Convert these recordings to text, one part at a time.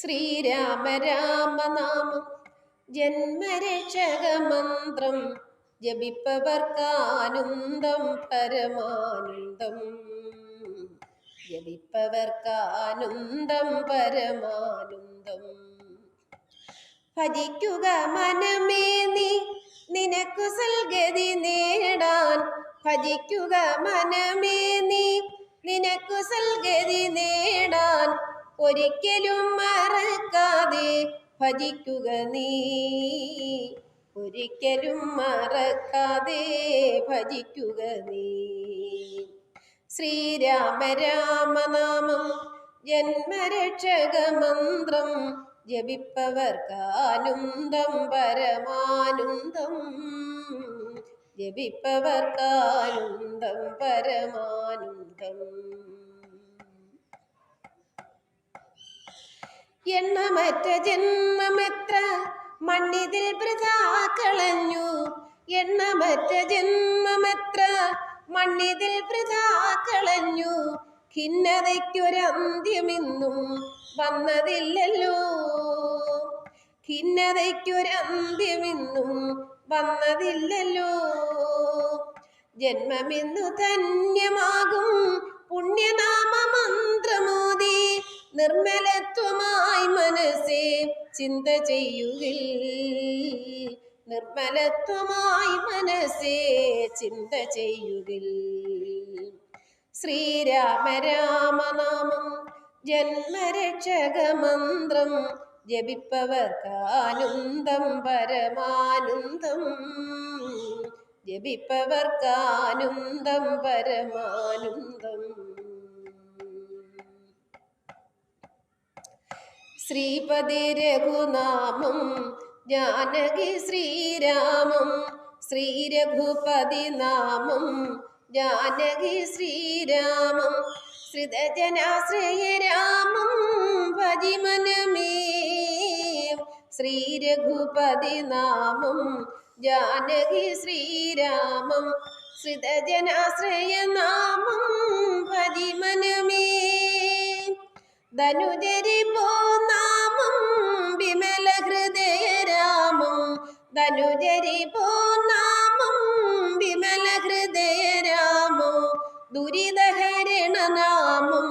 ശ്രീരാമ രാമനാമം ജന്മരക്ഷകമന്ത്രം ജപിപ്പവർക്കാനന്ദം പരമാനന്ദം. ജപിപ്പവർക്കാനന്ദം പരമാനന്ദം. ഭജിക്കുക മനമേ നീ നിനക്കു സൽഗതി നേടാൻ. ഭജിക്കുക മനമേ നീ നിനക്കു നേടാൻ ഒരിക്കലും മറക്കാതെ ഭജിക്കുക നീ. ഒരിക്കലും മറക്കാതെ ഭജിക്കുക നീ. ശ്രീരാമ രാമനാമം ജന്മരക്ഷകമന്ത്രം ജപിപ്പവർക്കാനുന്ദം പരമാനന്ദം ജപിപ്പവർക്കാനുന്ദം പരമാനന്ദം എണ്ണമറ്റ ജന്മമെത്ര? മണ്ണിതിൽ പ്രജാ കളഞ്ഞു എണ്ണമറ്റ ജന്മമെത്ര? മണ്ണിതിൽ പ്രജാ കളഞ്ഞു ഖിന്നതയ്ക്കൊരന്ത്യമിന്നും വന്നതില്ലല്ലോ. ഖിന്നതയ്ക്കൊരന്ത്യമിന്നും വന്നതില്ലല്ലോ. ജന്മമെന്നു ധന്യമാകും പുണ്യനാമ ചിന്ത ചെയ്യുകിൽ നിർമ്മലത്വമായി മനസ്സേ ചിന്ത ചെയ്യുകിൽ. ശ്രീരാമ രാമനാമം ജന്മരക്ഷകമന്ത്രം ജപിപ്പവർക്കാനന്ദം പരമാനന്ദം ജപിപ്പവർക്കാനന്ദം പരമാനന്ദം ശ്രീപതി രഘുനാമം ജാനകി ശ്രീരാമം ശ്രീരഘുപതി നാമം ജാനകി ശ്രീരാമം ശ്രിതജനാശ്രയരാമം ഭജിമനമേ. ശ്രീരഘുപതി നാമം ജാനകി ശ്രീരാമം ശ്രിതജനാശ്രയനാമം ഭജിമനമേ. ധനുജരി നാമം ധനുജരി പോന്നാമം വിമല ഹൃദയരാമോ ദുരിതഹരണനാമം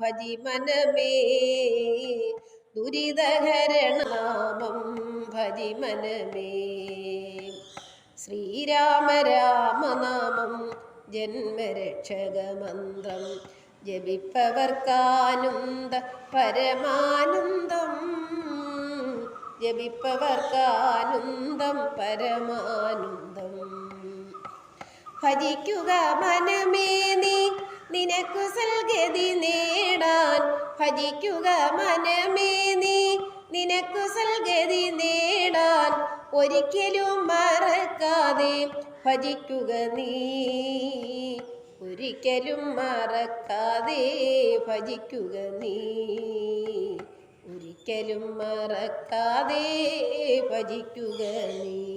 ഭജിമനമേ. ദുരിതഹരണനാമം ഭജിമനമേ. ശ്രീരാമ രാമനാമം ജന്മരക്ഷകമന്ത്രം ജപിപ്പവർക്കാനന്ദ പരമാനന്ദം. ജപിപ്പവർക്കാനന്ദം പരമാനന്ദം. ഭജിക്കുക മനമേ നീ നിനക്കു സൽഗതി നേടാൻ. ഭജിക്കുക മനമേ നീ നിനക്കു സൽഗതി നേടാൻ. ഒരിക്കലും മറക്കാതെ ഭജിക്കുക നീ. ഒരിക്കലും മറക്കാതെ ഭജിക്കുക നീ. ഒരിക്കലും മറക്കാതെ ഭജിക്കുക നീ.